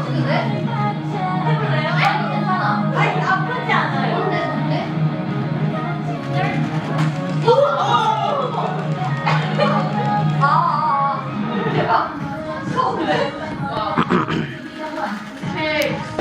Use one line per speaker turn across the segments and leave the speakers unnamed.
어떻게 돼?
해볼래요?
아니 괜찮아.
아니 아프지 않아요.
뭔데 뭔데? 아, 아, 아. 대박. 무서운데?
네.
근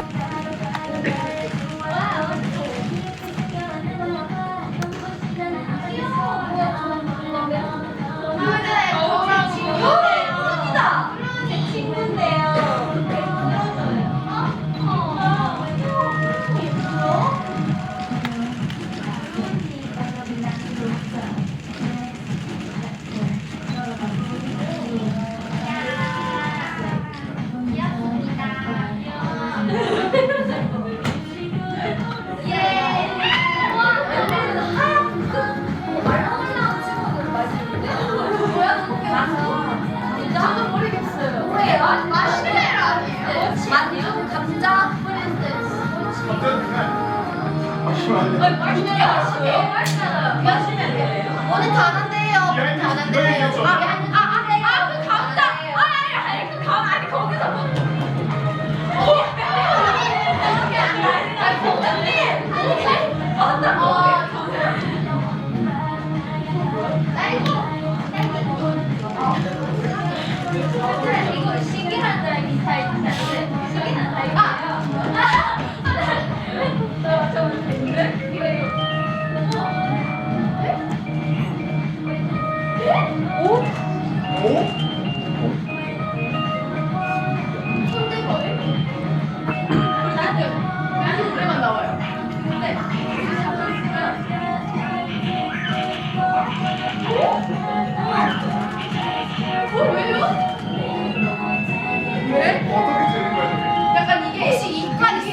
마시멜로
아시죠? 마시멜로예요.
오늘 다는데요. 오늘 다는데요.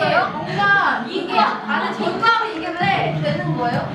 어요? 뭔가 이게 안에
이빨이 이게 왜 되는 거예요?